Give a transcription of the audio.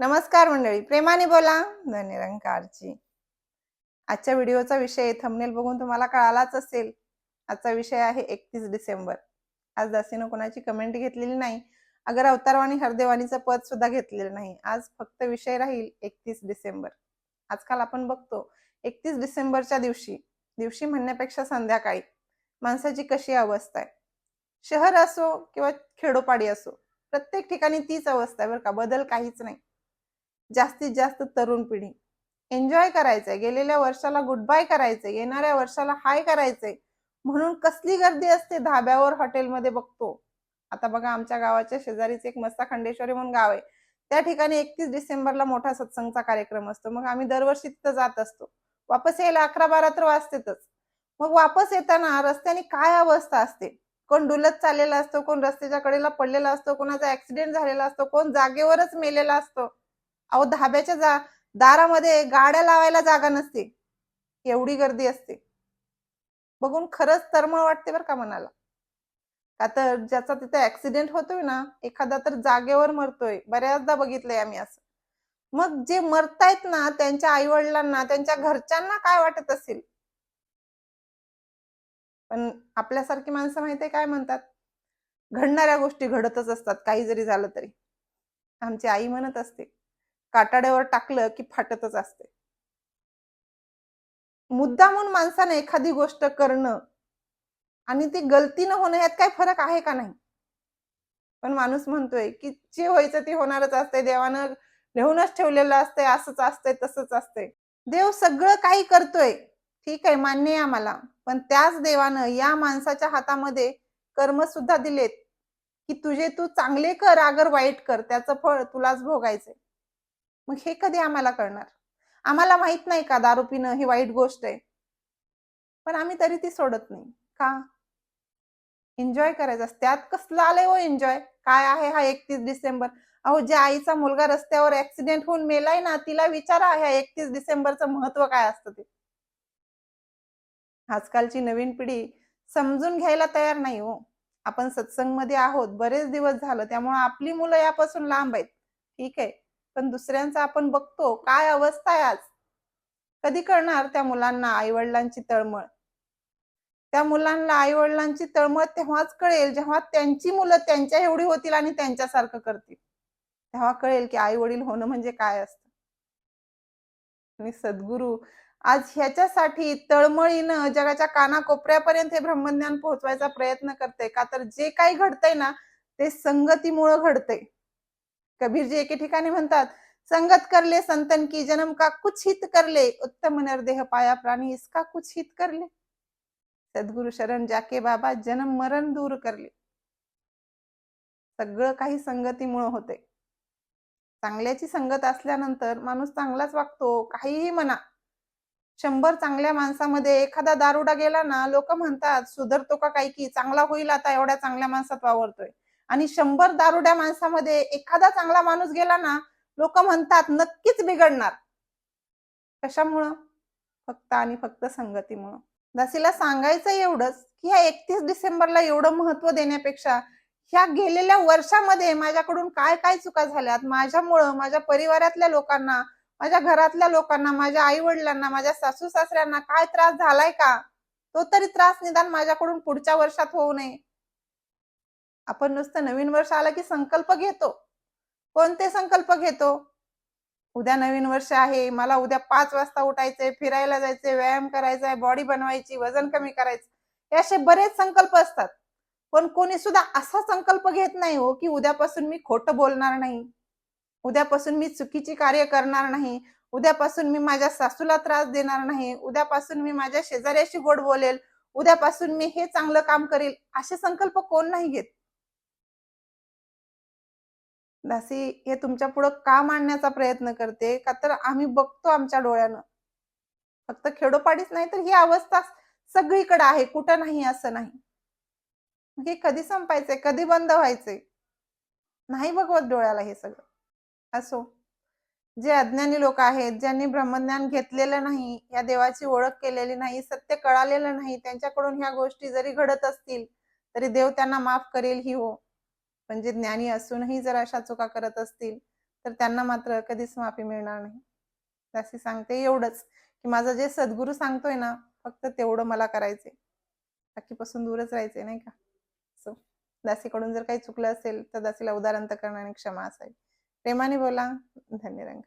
नमस्कार मंडळी प्रेमाने बोला. धनिरंकारची आजच्या व्हिडिओचा विषय थंबनेल बघून तुम्हाला कळालाच असेल. आजचा विषय आहे एकतीस डिसेंबर. आज दासीनं कोणाची कमेंट घेतलेली नाही. अगर अवतारवाणी हरदेवानीचं पद सुद्धा घेतलेलं नाही. आज फक्त विषय राहील एकतीस डिसेंबर. आजकाल आपण बघतो एकतीस डिसेंबरच्या दिवशी दिवशी म्हणण्यापेक्षा संध्याकाळी माणसाची कशी अवस्था आहे? शहर असो किंवा खेडोपाडी असो प्रत्येक ठिकाणी तीच अवस्था आहे बरं का? बदल काहीच नाही. जास्तीत जास्त तरुण पिढी. एन्जॉय करायचंय. गेलेल्या वर्षाला गुड बाय करायचंय. येणाऱ्या वर्षाला हाय करायचंय. म्हणून कसली गर्दी असते? धाब्यावर हॉटेलमध्ये बघतो. आता बघा आमच्या गावाच्या शेजारीच एक मस्ता खंडेश्वरी म्हणून गाव आहे. त्या ठिकाणी एकतीस डिसेंबरला मोठा सत्संगचा कार्यक्रम असतो. मग आम्ही दरवर्षी तिथं जात असतो. वापस यायला अकरा बारा तर वाजतेच मग वापस येताना रस्त्याने काय अवस्था असते? कोण डुलत चाललेला असतो? कोण रस्त्याच्या कडेला पडलेला असतो? कोणाचा ऍक्सिडेंट झालेला असतो? कोण जागेवरच मेलेला असतो? अहो धाब्याच्या जा दारामध्ये गाड्या लावायला जागा नसते. एवढी गर्दी असते. बघून खरंच तरमळ वाटते बरं का मनाला. का तर ज्याचा तिथे ऍक्सिडेंट होतोय ना एखादा तर जागेवर मरतोय. बऱ्याचदा बघितलंय आम्ही असं. मग जे मरतायत ना त्यांच्या आई वडिलांना त्यांच्या घरच्यांना काय वाटत असेल? पण आपल्यासारखी माणसं माहितीये काय म्हणतात? घडणाऱ्या गोष्टी घडतच असतात काही जरी झालं तरी. आमची आई म्हणत असते. काटाड्यावर टाकलं की फाटतच असते. मुद्दामून माणसानं एखादी गोष्ट करणं आणि ती गलतीनं होणं यात काय फरक आहे का नाही? पण माणूस म्हणतोय की जे व्हायचं ते होणारच असते देवानं लिहूनच ठेवलेलं असतंय असंच असतंय तसंच असतंय. देव सगळं काही करतोय ठीक आहे मान्य आहे आम्हाला पण त्याच देवानं या माणसाच्या हातामध्ये कर्म सुद्धा दिलेत की तुझे तू चांगले कर अगर वाईट कर त्याचं फळ तुलाच भोगायचंय. मग हे कधी आम्हाला कळणार? आम्हाला माहीत नाही का दारू पिणं ही वाईट गोष्ट आहे? पण आम्ही तरी ती सोडत नाही. का? एन्जॉय करायचं त्यात कसलं आलंय हो एन्जॉय काय आहे हा एकतीस डिसेंबर? अहो ज्या आईचा मुलगा रस्त्यावर ऍक्सिडेंट होऊन मेलाय ना तिला विचारा ह्या एकतीस डिसेंबरचं महत्त्व काय असतं ते. आजकालची नवीन पिढी समजून घ्यायला तयार नाही हो. आपण सत्संगमध्ये आहोत बरेच दिवस झालं त्यामुळे आपली मुलं यापासून लांब आहेत. ठीक आहे. पण दुसऱ्यांचा आपण बघतो काय अवस्था आहे आज? कधी कळणार त्या मुलांना आई वडिलांची तळमळ? त्या मुलांना आई वडिलांची तळमळ तेव्हाच कळेल जेव्हा त्यांची मुलं त्यांच्या एवढी होतील आणि त्यांच्यासारखं करतील. तेव्हा कळेल की आई वडील होणं म्हणजे काय असतं. आणि सद्गुरू आज ह्याच्यासाठी तळमळीनं जगाच्या कानाकोपऱ्यापर्यंत हे ब्रह्मज्ञान पोहोचवायचा प्रयत्न करते का तर जे काही घडतंय ना ते संगतीमुळं घडतंय. कबीरजी एके ठिकाणी म्हणतात संगत करले संतन की जन्म का कुछ हित करले उत्तम नरदेह पाया प्राणी इसका कुछ हित करले सद्गुरु शरण जाके बाबा जन्म मरण दूर करले सगळं काही संगतीमुळं होते. चांगल्याची संगत असल्यानंतर माणूस चांगलाच वागतो काहीही म्हणा. शंभर चांगल्या माणसामध्ये एखादा दारुडा गेला ना लोक म्हणतात सुधरतो का काही की? चांगला होईल आता एवढ्या चांगल्या माणसात वावरतोय. आणि शंभर दारुड्या माणसामध्ये एखादा चांगला माणूस गेला ना लोक म्हणतात नक्कीच बिघडणार. कशामुळं? फक्त आणि फक्त संगतीमुळं. दासीला सांगायचं एवढंच की ह्या एकतीस डिसेंबरला एवढं महत्त्व देण्यापेक्षा ह्या गेलेल्या वर्षामध्ये माझ्याकडून काय काय चुका झाल्यात? माझ्यामुळं माझ्या परिवारातल्या लोकांना माझ्या घरातल्या लोकांना माझ्या आई वडिलांना माझ्या सासू सासऱ्यांना काय त्रास झालाय का? तो तरी त्रास निदान माझ्याकडून पुढच्या वर्षात होऊ नये. आपण नुसतं नवीन वर्ष आलं की संकल्प घेतो. कोणते संकल्प घेतो? उद्या नवीन वर्ष आहे मला उद्या पाच वाजता उठायचंय फिरायला जायचंय व्यायाम करायचा आहे बॉडी बनवायची वजन कमी करायचं हे असे बरेच संकल्प असतात. पण कोणी सुद्धा असा संकल्प घेत नाही हो की उद्यापासून मी खोटं बोलणार नाही. उद्यापासून मी चुकीची कार्य करणार नाही. उद्यापासून मी माझ्या सासूला त्रास देणार नाही. उद्यापासून मी माझ्या शेजाऱ्याशी गोड बोलेल. उद्यापासून मी हे चांगलं काम करेल. असे संकल्प कोण नाही घेत. दासी हे तुमच्या पुढं का मांडण्याचा प्रयत्न करते? का तर आम्ही बघतो आमच्या डोळ्यानं. फक्त खेडोपाडीच नाही तर ही अवस्था सगळीकडे आहे कुठं नाही असं नाही. हे कधी संपायचंय? कधी बंद व्हायचंय? नाही बघवत डोळ्याला हे सगळं. असो. जे अज्ञानी लोक आहेत ज्यांनी ब्रह्मज्ञान घेतलेलं नाही या देवाची ओळख केलेली नाही सत्य कळालेलं नाही त्यांच्याकडून ह्या गोष्टी जरी घडत असतील तरी देव त्यांना माफ करेल ही हो. पण जे ज्ञानी असूनही जर अशा चुका करत असतील तर त्यांना मात्र कधीच माफी मिळणार नाही. दासी सांगते एवढंच की माझं जे सद्गुरू सांगतोय ना फक्त तेवढं मला करायचंय. बाकीपासून दूरच राहायचंय नाही का? सो दासीकडून जर काही चुकलं असेल तर दासीला उदाहरण करण्याने क्षमा असावी. प्रेमाने बोला. धन्यरंग.